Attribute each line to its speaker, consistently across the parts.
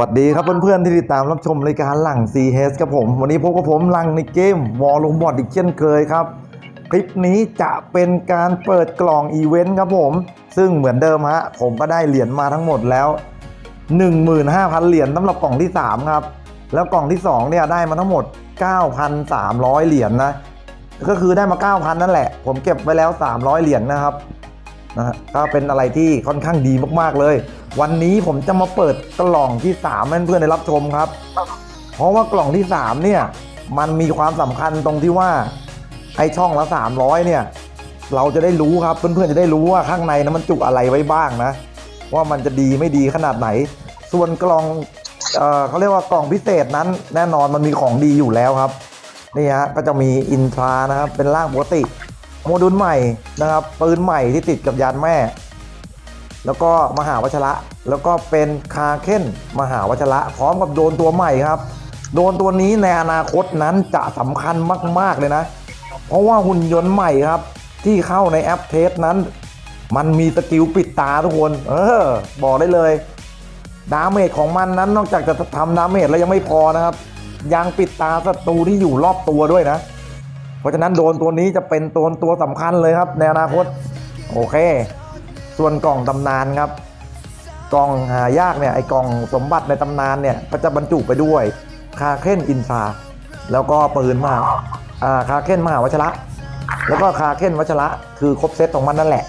Speaker 1: สวัสดีครับเพื่อนๆที่ติดตามรับชมรายการหลัง CS ครับผม วันนี้พบกับผมหลังในเกมวอลลุ่มบอดอีกเช่นเคยครับ คลิปนี้จะเป็นการเปิดกล่องอีเวนต์ครับผม ซึ่งเหมือนเดิมฮะ ผมก็ได้เหรียญมาทั้งหมดแล้ว 15,000 เหรียญสำหรับกล่องที่ 3 ครับ แล้วกล่องที่ 2 เนี่ยได้มาทั้งหมด 9,300 เหรียญนะก็คือได้มา 9,000 นั่นแหละ ผมเก็บไว้แล้ว 300 เหรียญนะครับนะฮะก็เป็นอะไรที่ค่อนข้างดีมากๆเลย วันนี้ผมจะมาเปิดกล่องที่3ให้เพื่อนๆได้รับชมครับ เพราะว่ากล่องที่ 3 เนี่ย มันมีความสำคัญตรงที่ว่า ไอช่องละ 300 เนี่ย เราจะได้รู้ครับเพื่อนๆจะได้รู้ว่าข้างในนะมันจุอะไรไว้บ้างนะ ว่ามันจะดีไม่ดีขนาดไหน ส่วนกล่องเอเขาเรียกว่ากล่องพิเศษนั้น แน่นอนมันมีของดีอยู่แล้วครับนี่ฮะก็จะมีอินทรานะครับเป็นร่างปกติ โมดูลใหม่นะครับปืนใหม่ที่ติดกับยานแม่ แล้วก็มหาวชระ แล้วก็เป็นคาเค้นมหาวชระ พร้อมกับโดนตัวใหม่ครับ โดนตัวนี้ในอนาคตนั้นจะสำคัญมาก ๆ เลยนะ เพราะว่าหุ่นยนต์ใหม่ครับ ที่เข้าในแอปเทสนั้น มันมีสกิลปิดตาทุกคน เออ บอกได้เลย ดาเมจของมันนั้นนอกจากจะทำดาเมจแล้วยังไม่พอนะครับ ยังปิดตาศัตรูที่อยู่รอบตัวด้วยนะ เพราะฉะนั้นโดนตัวนี้จะเป็นตัวตัวสำคัญเลยครับในอนาคต โอเค ส่วนกล่องตำนานครับ กล่องหายากเนี่ยไอกล่องสมบัติในตำนานเนี่ยก็จะบรรจุไปด้วยคาเค้นอินทราแล้วก็ปืนมาอ่าคาเค้นมหาวัชระ แล้วก็คาเค้นวัชระ คือครบเซตของมันนั่นแหละ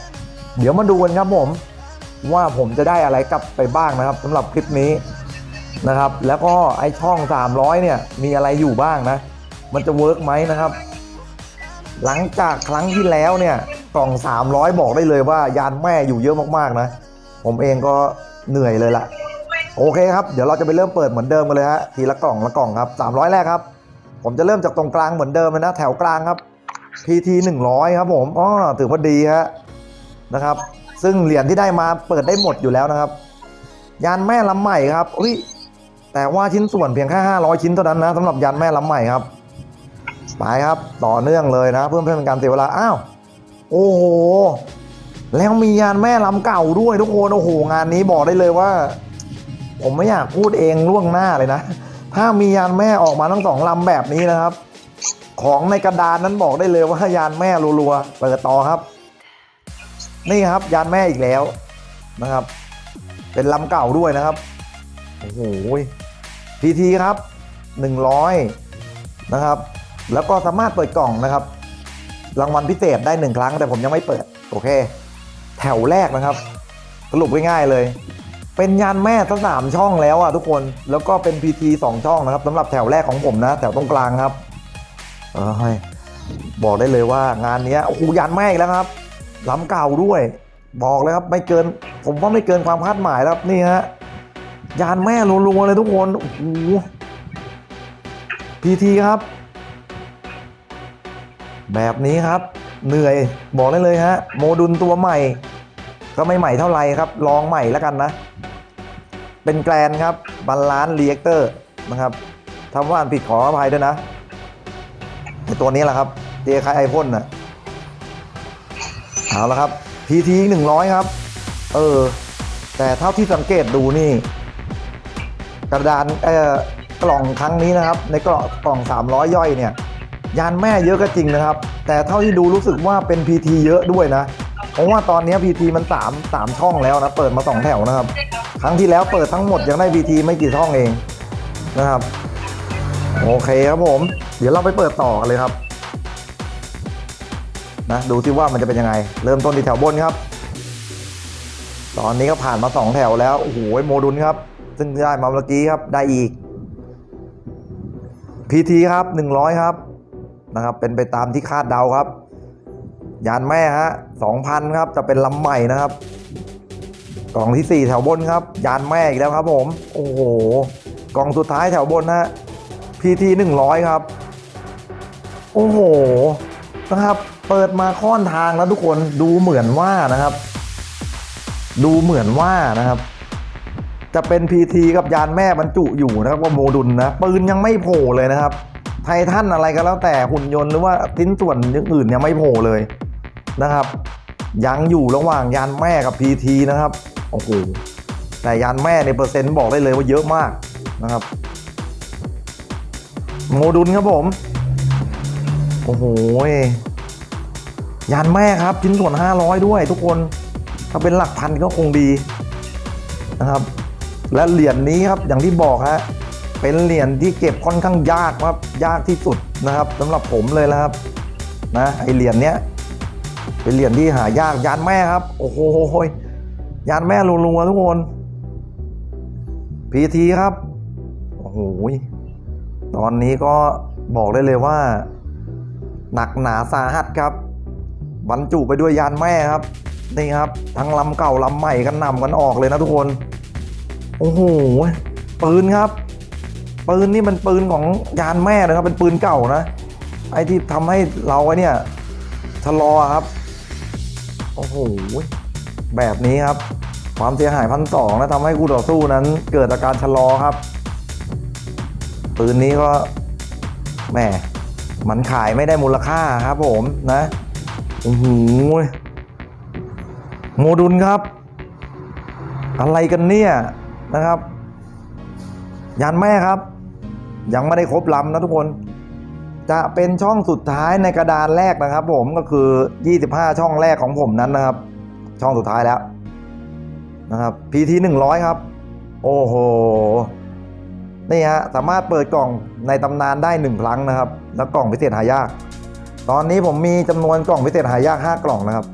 Speaker 1: เดี๋ยวมาดูกันครับผม ว่าผมจะได้อะไรกลับไปบ้างนะครับสำหรับคลิปนี้นะครับ แล้วก็ไอช่อง 300 เนี่ยมีอะไรอยู่บ้างนะ มันจะเวิร์กไหมนะครับ หลังจากครั้งที่แล้วเนี่ย กล่อง 300 บอกได้เลยว่ายานแม่อยู่เยอะมากๆนะ ผมเองก็เหนื่อยเลยละโอเคครับ เดี๋ยวเราจะไปเริ่มเปิดเหมือนเดิมกันเลยฮะทีละกล่องละกล่องครับ 300 แรกครับ ผมจะเริ่มจากตรงกลางเหมือนเดิมเลยนะ แถวกลางครับ PT 100ครับผมอ๋อถือว่าดีฮะนะครับ ซึ่งเหรียญที่ได้มาเปิดได้หมดอยู่แล้วนะครับ ยานแม่ลำใหม่ครับอุ้ยแต่ว่าชิ้นส่วนเพียงแค่500 ชิ้นเท่านั้นนะสำหรับยานแม่ลำใหม่ครับไปครับ ต่อเนื่องเลยนะ เพื่อเพื่อเป็นการเสียเวลาอ้าว โอ้โห แล้วมียานแม่ลำเก่าด้วยทุกคนโอ้โหงานนี้บอกได้เลยว่า ผมไม่อยากพูดเองล่วงหน้าเลยนะ ถ้ามียานแม่ออกมาทั้งสองลำแบบนี้นะครับ ของในกระดานนั้นบอกได้เลยว่ายานแม่รัวๆเปิดต่อครับ นี่ครับยานแม่อีกแล้วนะครับ เป็นลำเก่าด้วยนะครับโอ้โหพีทีครับหนึ่งร้อยนะครับ แล้วก็สามารถเปิดกล่องนะครับ รางวัลพิเศษได้หนึ่งครั้งแต่ผมยังไม่เปิด โอเค แถวแรกนะครับ สรุปง่ายๆเลย เป็นยานแม่ทั้งสามช่องแล้วอะทุกคนแล้วก็เป็น PT สองช่องนะครับสำหรับแถวแรกของผมนะ แถวตรงกลางครับ เออให้บอกได้เลยว่างานนี้โอ้โหยานแม่อีกแล้วครับลำเก่าด้วย บอกเลยครับไม่เกิน ผมว่าไม่เกินความคาดหมายครับนี่ฮะยานแม่รัวๆเลยทุกคนโอ้โห PT ครับ แบบนี้ครับ เหนื่อยบอกได้เลยฮะโมดูลตัวใหม่ ก็ไม่ใหม่เท่าไหร่ครับ ลองใหม่แล้วกันนะ เป็นแกรนครับบาลานซ์รีแอคเตอร์นะครับทำว่าอ่านผิดขออภัยด้วยนะไอตัวนี้แหละครับเจคายไอพ่นน่ะเอาละครับ PT หนึ่งร้อยครับ เออ แต่เท่าที่สังเกตดูนี่ กระดานเออกล่องครั้งนี้นะครับ ในกล่องกล่อง 300 ย่อยเนี่ย ยานแม่เยอะก็จริงนะครับ แต่เท่าที่ดูรู้สึกว่าเป็น PT เยอะด้วยนะ เพราะว่าตอนนี้ PT มัน3 3ช่องแล้วนะ เปิดมา 2 แถวนะครับ ครั้งที่แล้วเปิดทั้งหมดยังได้ PT ไม่กี่ช่องเองนะครับ โอเคครับผม เดี๋ยวเราไปเปิดต่อกันเลยครับนะดูซิว่ามันจะเป็นยังไง เริ่มต้นที่แถวบนครับ ตอนนี้ก็ผ่านมา 2 แถวแล้ว โอ้โหโมดุลครับ ซึ่งได้มาเมื่อกี้ครับได้อีก PT ครับ 100 ครับ นะครับ เป็นไปตามที่คาดเดาครับ ยานแม่ฮะ2,000ครับจะเป็นลำใหม่นะครับ กล่องที่ 4 แถวบนครับ ยานแม่อีกแล้วครับผม โอ้โห กล่องสุดท้ายแถวบนฮะ PT 100ครับ โอ้โหนะครับ เปิดมาค่อนทางแล้วทุกคนดูเหมือนว่านะครับ ดูเหมือนว่านะครับ จะเป็น PT กับยานแม่บรรจุอยู่นะครับว่าโมดุลนะปืนยังไม่โผล่เลยนะครับ ไททันอะไรก็แล้วแต่หุ่นยนต์หรือว่าชิ้นส่วนอย่างอื่นยังไม่โผล่เลยนะครับ ยังอยู่ระหว่างยานแม่กับ PT นะครับโอ้โหแต่ยานแม่ในเปอร์เซ็นต์บอกได้เลยว่าเยอะมากนะครับ โมดุลครับผม โอ้โหยานแม่ครับชิ้นส่วน 500 ด้วยทุกคนถ้าเป็นหลักพันก็คงดีนะครับ และเหรียญนี้ครับอย่างที่บอกฮะ เป็นเหรียญที่เก็บค่อนข้างยากครับยากที่สุดนะครับสำหรับผมเลยนะครับนะไอเหรียญเนี้ยเป็นเหรียญที่หายากยานแม่ครับ โอ้โหยานแม่รัวๆทุกคนพีทีครับโอ้โหตอนนี้ก็บอกได้เลยว่า หนักหนาสาหัสครับ บรรจุไปด้วยยานแม่ครับนี่ครับ ทั้งลำเก่าลำใหม่กันนำกันออกเลยนะทุกคน โอ้โหปืนครับ ปืนนี่มันปืนของยานแม่นะครับเป็นปืนเก่านะ ไอ้ที่ทำให้เราเนี่ยชะลอครับ โอ้โห แบบนี้ครับ ความเสียหายพันสองนะทำให้คู่ต่อสู้นั้น เกิดอาการชะลอครับ ปืนนี้ก็แหมมันขายไม่ได้มูลค่าครับผมนะโอ้โหโมดุลครับ อะไรกันเนี่ยนะครับ ยานแม่ครับ ยังไม่ได้ครบลำนะทุกคน จะเป็นช่องสุดท้ายในกระดานแรกนะครับ ผมก็คือ 25 ช่องแรกของผมนั้นนะครับ ช่องสุดท้ายแล้วนะครับ PT 100ครับ โอ้โหนี่ฮะสามารถเปิดกล่องในตำนานได้หนึ่งครั้งนะครับ แล้วกล่องพิเศษหายาก ตอนนี้ผมมีจำนวนกล่องพิเศษหายาก 5 กล่องนะครับ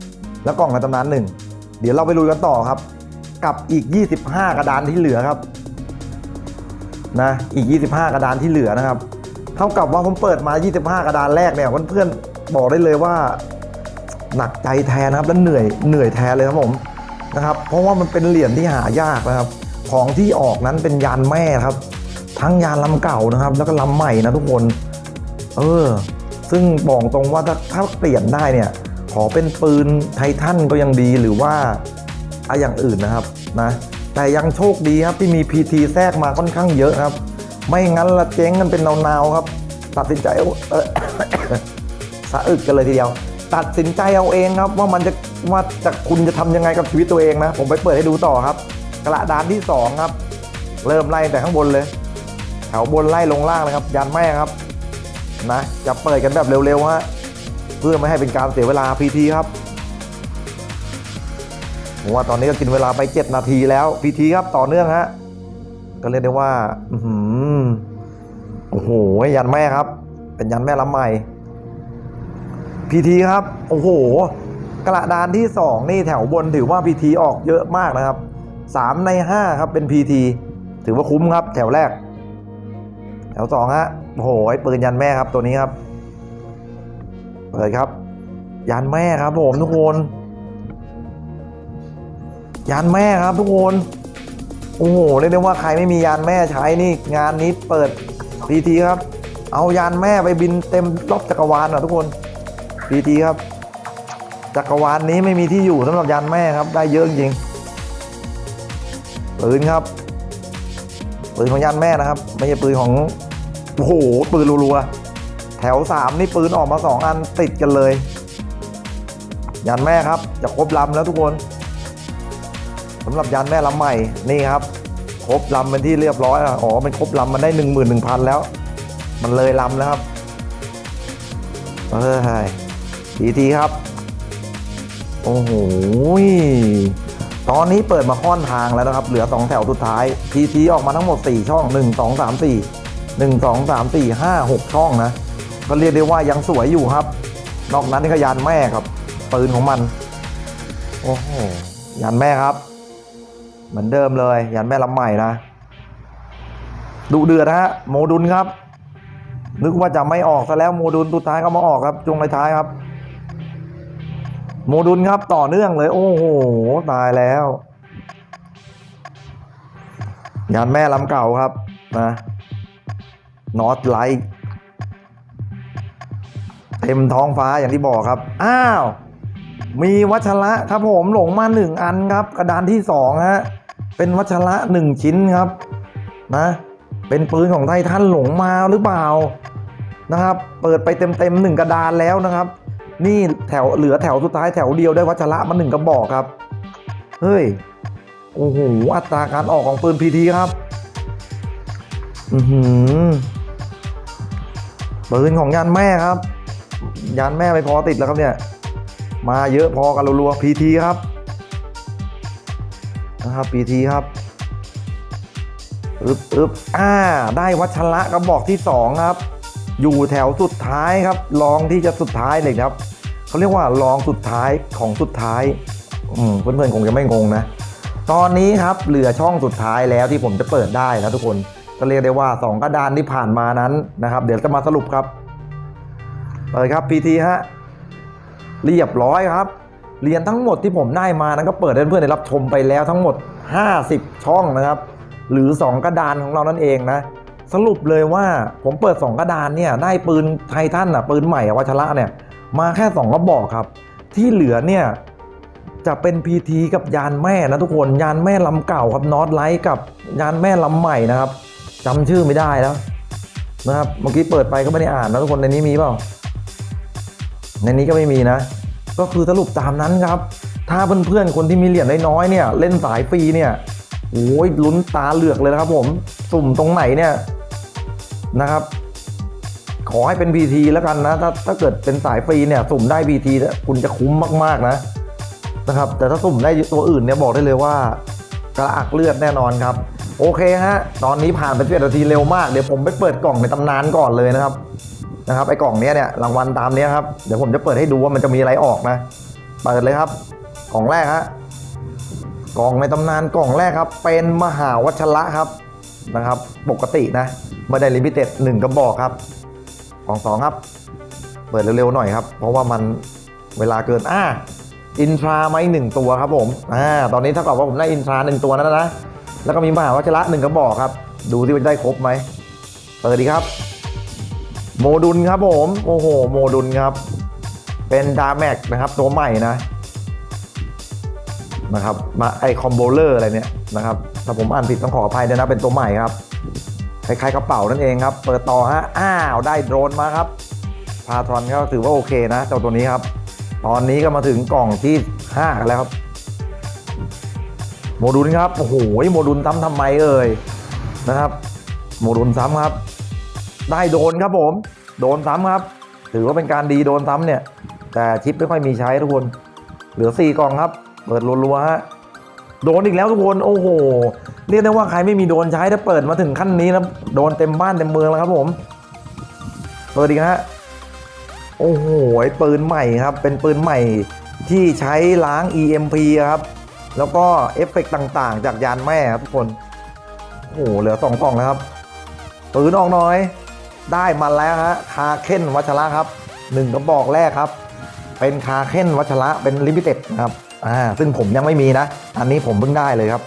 Speaker 1: แล้วกล่องในตำนานหนึ่งเดี๋ยวเราไปลุยกันต่อครับ กับอีก 25 กระดานที่เหลือครับ นะอีก 25 กระดานที่เหลือนะครับ เท่ากับว่าผมเปิดมา 25 กระดานแรกเนี่ยเพื่อนๆบอกได้เลยว่าหนักใจแทนนะครับและเหนื่อยเหนื่อยแทนเลยครับผมนะครับเพราะว่ามันเป็นเหรียญที่หายากนะครับ ของที่ออกนั้นเป็นยานแม่ครับ ทั้งยานลำเก่านะครับ แล้วก็ลำใหม่นะทุกคน เออ ซึ่งบอกตรงว่าถ้าถ้าเปลี่ยนได้เนี่ย ขอเป็นปืนไททันก็ยังดีหรือว่าอะอย่างอื่นนะครับนะ แต่ยังโชคดีครับที่มี PT แทรกมาค่อนข้างเยอะครับ ไม่งั้นละเจ๊งกันเป็นนาวๆครับ ตัดสินใจเออสะอึกกันเลยทีเดียว ตัดสินใจเอาเองครับ ว่ามันจะว่าจะคุณจะทำยังไงกับชีวิตตัวเองนะ ผมไปเปิดให้ดูต่อครับ กระดานที่สองครับ เริ่มไล่แต่ข้างบนเลยแถวบนไล่ลงล่างเลยครับยานแม่ครับนะจะเปิดกันแบบเร็วๆฮะเพื่อไม่ให้เป็นการเสียเวลา PT ครับ ผมว่าตอนนี้ก็กินเวลาไป 7 นาทีแล้ว PT ครับต่อเนื่องฮะก็เรียกได้ว่าอืโอ้โหยันแม่ครับ เป็นยันแม่ล้ำใหม่ PT ครับ โอ้โห กระดานที่ 2 นี่แถวบนถือว่า PT ออกเยอะมากนะครับ 3 ใน 5 ครับเป็น PT ถือว่าคุ้มครับ แถวแรก แถวสองฮะโอ้โหไอ้ปืนยันแม่ครับตัวนี้ครับ เปิดครับ ยันแม่ครับผมทุกคน ยันแม่ครับทุกคน โอ้โหเรียกได้ว่าใครไม่มียานแม่ใช้นี่งานนี้เปิดพีทีครับ เอายานแม่ไปบินเต็มรอบจักรวาลอะทุกคนพีทีครับ จักรวาลนี้ไม่มีที่อยู่สำหรับยานแม่ครับ ได้เยอะจริงปืนครับปืนของยานแม่นะครับ ไม่ใช่ปืนของโอ้โหปืนรัวๆแถวสามนี่ปืนออกมาสองอันติดกันเลยยานแม่ครับจะครบลำแล้วทุกคน สำหรับยานแม่ลำใหม่นี่ครับ ครบลำเป็นที่เรียบร้อยอ๋อมันครบลำมันได้หนึ่งหมื่นหนึ่งพันแล้ว มันเลยลำแล้วครับเออดีทีครับ โอ้โหตอนนี้เปิดมาค่อนทางแล้วนะครับ เหลือ 2 แถวสุดท้าย ทีทีออกมาทั้งหมด 4 ช่อง 1 2 3 4 1 2 3 4 5 6 ช่องนะ ก็เรียกได้ว่ายังสวยอยู่ครับ นอกนั้นนี่ก็ยานแม่ครับ ปืนของมัน โอ้โหยานแม่ครับ เหมือนเดิมเลยยานแม่ลำใหม่นะดุเดือดฮะโมดุลครับ นึกว่าจะไม่ออกซะแล้วโมดุลสุดท้ายก็มาออกครับจงท้ายครับ โมดุลครับต่อเนื่องเลย โอ้โหตายแล้วยานแม่ลำเก่าครับนะนอตไลท์เต็มท้องฟ้าอย่างที่บอกครับ อ้าว มีวัชระครับผมหลงมาหนึ่งอันครับ กระดานที่สองฮะ เป็นวัชระหนึ่งชิ้นครับนะ เป็นปืนของไททันหลงมาหรือเปล่านะครับ เปิดไปเต็มๆหนึ่งกระดานแล้วนะครับ นี่แถวเหลือแถวสุดท้ายแถวเดียวได้วัชระมาหนึ่งกระบอกครับ เฮ้ย โอ้โห อัตราการออกของปืนพีทีครับ อือหือปืนของยานแม่ครับ ยานแม่ไม่พอติดแล้วครับเนี่ย มาเยอะพอกันรัวๆพีทีครับ นะครับพีทีครับอึบอึบอ่า ได้วัชระกระบอกที่สองครับ อยู่แถวสุดท้ายครับรองที่จะสุดท้ายเลยครับเขาเรียกว่ารองสุดท้ายของสุดท้ายอืมเพื่อนๆคงจะไม่งงนะ ตอนนี้ครับเหลือช่องสุดท้ายแล้วที่ผมจะเปิดได้นะทุกคนก็เรียกได้ว่า 2กระดานที่ผ่านมานั้นนะครับ เดี๋ยวจะมาสรุปครับเปิดครับ PT ฮะเรียบร้อยครับ เหรียญทั้งหมดที่ผมได้มานั้นก็เปิดให้เพื่อนๆได้รับชมไปแล้วทั้งหมด 50 ช่องนะครับ หรือ 2 กระดานของเรานั่นเองนะสรุปเลยว่าผมเปิด 2 กระดานเนี่ยได้ปืนไททันอะปืนใหม่วัชระเนี่ยมาแค่ 2 กระบอกครับ ที่เหลือเนี่ยจะเป็น PT กับยานแม่นะทุกคนยานแม่ลำเก่าครับนอตไลท์กับยานแม่ลำใหม่นะครับจำชื่อไม่ได้แล้วนะครับเมื่อกี้เปิดไปก็ไม่ได้อ่านนะทุกคนในนี้มีเปล่าในนี้ก็ไม่มีนะ ก็คือสรุปตามนั้นครับ ถ้าเพื่อนๆคนที่มีเหรียญน้อยๆเนี่ยเล่นสายฟรีเนี่ยโอ้ยลุ้นตาเหลือกเลยนะครับผมสุ่มตรงไหนเนี่ยนะครับ ขอให้เป็น PT แล้วกันนะ ถ้าถ้าเกิดเป็นสายฟรีเนี่ยสุ่มได้ PT คุณจะคุ้มมากๆนะนะครับ แต่ถ้าสุ่มได้ตัวอื่นเนี่ยบอกได้เลยว่ากระอักเลือดแน่นอนครับ โอเคฮะ ตอนนี้ผ่านไปเจ็ดนาทีเร็วมาก เดี๋ยวผมไปเปิดกล่องในตำนานก่อนเลยนะครับ นะครับไอ้กล่องเนี้ยเนี่ยรางวัลตามนี้ครับเดี๋ยวผมจะเปิดให้ดูว่ามันจะมีอะไรออกนะเปิดเลยครับกล่องแรกฮะกล่องในตำนานกล่องแรกครับ เป็นมหาวัชระครับนะครับ ปกตินะไม่ได้ลิมิเต็ดหนึ่งกระบอกครับกล่องสองครับเปิดเร็วๆหน่อยครับ เพราะว่ามันเวลาเกินอ่าอินทราไหมหนึ่งตัวครับผมอ่าตอนนี้เท่ากับว่าผมได้อินทราหนึ่งตัวแล้วนะแล้วก็มีมหาวัชระหนึ่งกระบอกครับ ดูที่ว่าจะได้ครบไหมเปิดดีครับ โมดุลครับผม โอ้โห โมดุลครับ เป็นดาแม็กนะครับ ตัวใหม่นะ นะครับ มาไอคอมโบเลอร์อะไรเนี่ยนะครับ ถ้าผมอ่านผิดต้องขออภัยด้วยนะ เป็นตัวใหม่ครับ คล้ายๆกระเป๋านั่นเองครับ เปิดต่อฮะ อ้าว ได้โดรนมาครับ พาทรอนก็ถือว่าโอเคนะ เจ้าตัวนี้ครับ ตอนนี้ก็มาถึงกล่องที่5กันแล้วครับ โมดูลครับ โอ้โห โมดูลซ้ำทำไมเอ่ยนะครับ โมดูลซ้ำครับ ได้โดนครับผม โดนซ้ำครับ ถือว่าเป็นการดีโดนซ้ำเนี่ย แต่ชิปไม่ค่อยมีใช้ทุกคน เหลือ 4กล่องครับ เปิดรัวๆฮะ โดนอีกแล้วทุกคน โอ้โห เรียกได้ว่าใครไม่มีโดนใช้ถ้าเปิดมาถึงขั้นนี้แล้วโดนเต็มบ้านเต็มเมืองแล้วครับผม เปิดอีกฮะ โอ้โห ปืนใหม่ครับ เป็นปืนใหม่ที่ใช้ล้าง EMP ครับ แล้วก็เอฟเฟกต์ต่างๆ จากยานแม่ครับทุกคน โอ้โห เหลือสองกล่องแล้วครับปืนออกน่อย ได้มาแล้วฮะคาเค้นวัชระครับหนึ่งกระบอกแรกครับ เป็นคาเค้นวัชระเป็นลิมิเต็ดนะครับอ่าซึ่งผมยังไม่มีนะ อันนี้ผมเพิ่งได้เลยครับ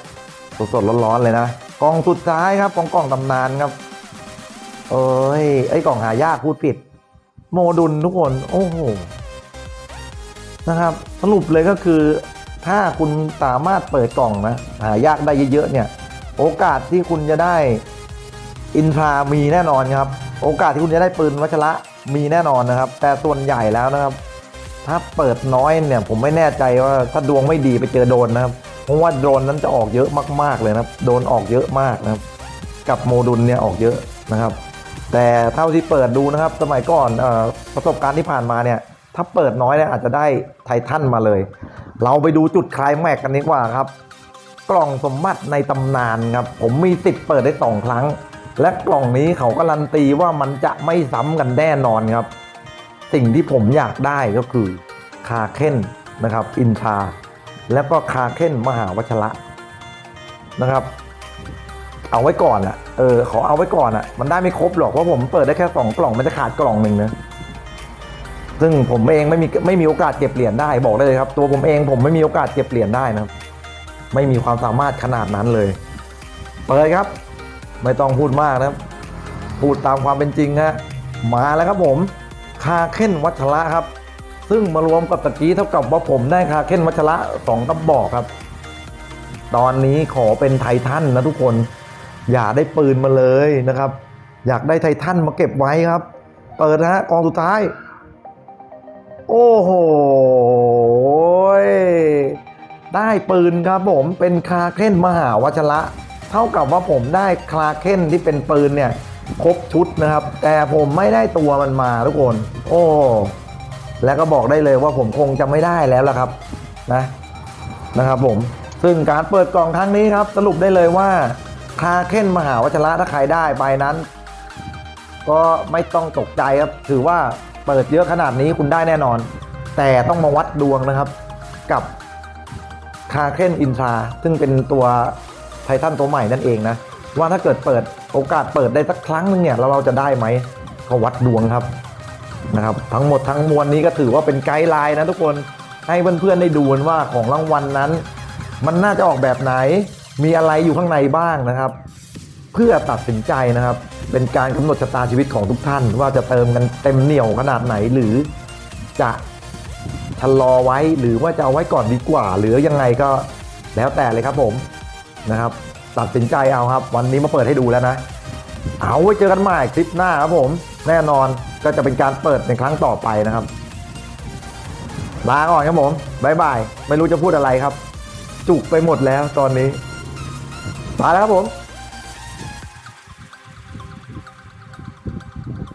Speaker 1: สดๆร้อนๆเลยนะกล่องสุดท้ายครับกล่องกล่องตำนานครับ เอ้ยไอ้กล่องหายากพูดผิด โมดุลทุกคนโอ้โหนะครับ สรุปเลยก็คือ ถ้าคุณสามารถเปิดกล่องนะหายากได้เยอะๆเนี่ย โอกาสที่คุณจะได้ อินทรามีแน่นอนครับ โอกาสที่คุณจะได้ปืนวัชระมีแน่นอนนะครับ แต่ส่วนใหญ่แล้วนะครับ ถ้าเปิดน้อยเนี่ยผมไม่แน่ใจว่าถ้าดวงไม่ดีไปเจอโดนนะครับ เพราะว่าโดนนั้นจะออกเยอะมาก ๆเลยนะครับโดนออกเยอะมากนะครับ กับโมดุลเนี่ยออกเยอะนะครับ แต่เท่าที่เปิดดูนะครับ สมัยก่อนอประสบการณ์ที่ผ่านมาเนี่ย ถ้าเปิดน้อยเนี่ยอาจจะได้ไททันมาเลย เราไปดูจุดคลายแม็กกันดีกว่าครับ กล่องสมบัติในตำนานครับผมมีติดเปิดได้สองครั้ง และกล่องนี้เขาการันตีว่ามันจะไม่ซ้ำกันแน่นอนครับ สิ่งที่ผมอยากได้ก็คือคาเค้นนะครับ อินทราแล้วก็คาเค้นมหาวชระนะครับ เอาไว้ก่อนอะเออขอเอาไว้ก่อนอะมันได้ไม่ครบหรอกเพราะผมเปิดได้แค่สองกล่องมันจะขาดกล่องหนึ่งนะซึ่งผมเองไม่มีไม่มีโอกาสเก็บเหรียญได้บอกได้เลยครับ ตัวผมเองผมไม่มีโอกาสเก็บเหรียญได้นะครับไม่มีความสามารถขนาดนั้นเลย เปิดครับ ไม่ต้องพูดมากนะครับ พูดตามความเป็นจริงฮะมาแล้วครับผมคาเค้นวัชระครับ ซึ่งมารวมกับตะกี้เท่ากับว่าผมได้คาเค้นวัชระสองกระบอกครับ ตอนนี้ขอเป็นไททันนะทุกคน อย่าได้ปืนมาเลยนะครับ อยากได้ไททันมาเก็บไว้ครับ เปิดนะฮะกองสุดท้าย โอ้โหได้ปืนครับผมเป็นคาเค้นมหาวัชระ เท่ากับว่าผมได้คลาเค้นที่เป็นปืนเนี่ยครบชุดนะครับ แต่ผมไม่ได้ตัวมันมาทุกคน โอ้แล้วก็บอกได้เลยว่าผมคงจะไม่ได้แล้วล่ะครับนะนะครับผมซึ่งการเปิดกล่องครั้งนี้ครับ สรุปได้เลยว่าคาเค้นมหาวัชระถ้าใครได้ไปนั้น ก็ไม่ต้องตกใจครับ ถือว่าเปิดเยอะขนาดนี้คุณได้แน่นอน แต่ต้องมาวัดดวงนะครับกับคาเคนอินทราซึ่งเป็นตัว ไททันตัวใหม่นั่นเองนะ ว่าถ้าเกิดเปิดโอกาสเปิดได้สักครั้งหนึงเนี่ยแล้วเราจะได้ไหมก็วัดดวงครับนะครับ ทั้งหมดทั้งมวลนี้ก็ถือว่าเป็นไกด์ไลน์นะทุกคนให้เพื่อนๆได้ดูว่าของรางวัลนั้น มันน่าจะออกแบบไหนมีอะไรอยู่ข้างในบ้างนะครับ เพื่อตัดสินใจนะครับ เป็นการกำหนดชะตาชีวิตของทุกท่าน ว่าจะเติมกันเต็มเหนี่ยวขนาดไหนหรือจะชะลอไว้หรือว่าจะเอาไว้ก่อนดีกว่า หรือยังไงก็แล้วแต่เลยครับผม นะครับ ตัดสินใจเอาครับ วันนี้มาเปิดให้ดูแล้วนะ เอาไว้เจอกันใหม่คลิปหน้าครับผม แน่นอนก็จะเป็นการเปิดในครั้งต่อไปนะครับลาก่อนครับผมบายบาย ไม่รู้จะพูดอะไรครับ จุกไปหมดแล้วตอนนี้มาแล้วครับผม